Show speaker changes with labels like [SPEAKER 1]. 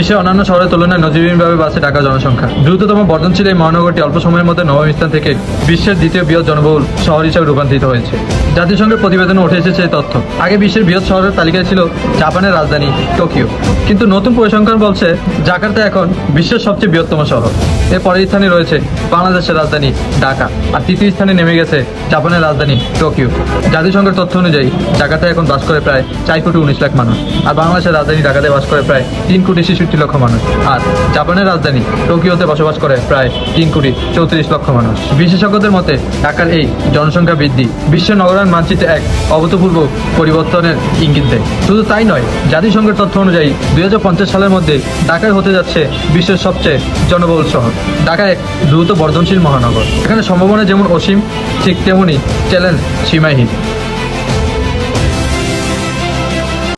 [SPEAKER 1] বিশ্বের অন্যান্য শহরের তুলনায় নজিরবিহীনভাবে বাড়ছে ঢাকার জনসংখ্যা। দ্রুততম বর্ধনশীল এই মহানগরটি অল্প সময়ের মধ্যে নবম স্থান থেকে বিশ্বের দ্বিতীয় বৃহৎ জনবহুল শহর হিসেবে রূপান্তরিত হয়েছে। জাতিসংঘের প্রতিবেদনে উঠে এসেছে এই তথ্য। আগে বিশ্বের বৃহৎ শহরের তালিকায় ছিল জাপানের রাজধানী টোকিও। কিন্তু নতুন পরিসংখ্যান বলছে জাকার্তা এখন বিশ্বের সবচেয়ে বৃহত্তম শহর। এর পরের স্থানে রয়েছে বাংলাদেশের রাজধানী ঢাকা। আর তৃতীয় স্থানে নেমে গেছে জাপানের রাজধানী টোকিও। জাতিসংঘের তথ্য অনুযায়ী জাকার্তায় এখন বাস করে প্রায় চার কোটি উনিশ লাখ মানুষ। আর বাংলাদেশের রাজধানী ঢাকাতে বাস করে প্রায় তিন কোটি ছেষট্টি লক্ষ মানুষ। আর জাপানের রাজধানী টোকিওতে বসবাস করে প্রায় তিন কোটি চৌত্রিশ লক্ষ মানুষ। বিশেষজ্ঞদের মতে, ঢাকার এই জনসংখ্যা বৃদ্ধি বিশ্ব নগরায়ণ মানচিত্রে এক অভূতপূর্ব পরিবর্তনের ইঙ্গিত দেয়। শুধু তাই নয়, জাতিসংঘের তথ্য অনুযায়ী দুই হাজার পঞ্চাশ সালের মধ্যে ঢাকায় হতে যাচ্ছে বিশ্বের সবচেয়ে জনবহুল শহর। ঢাকা এক দ্রুত বর্ধনশীল মহানগর। এখানে সম্ভাবনা যেমন অসীম, ঠিক তেমনই চ্যালেঞ্জ সীমাহীন।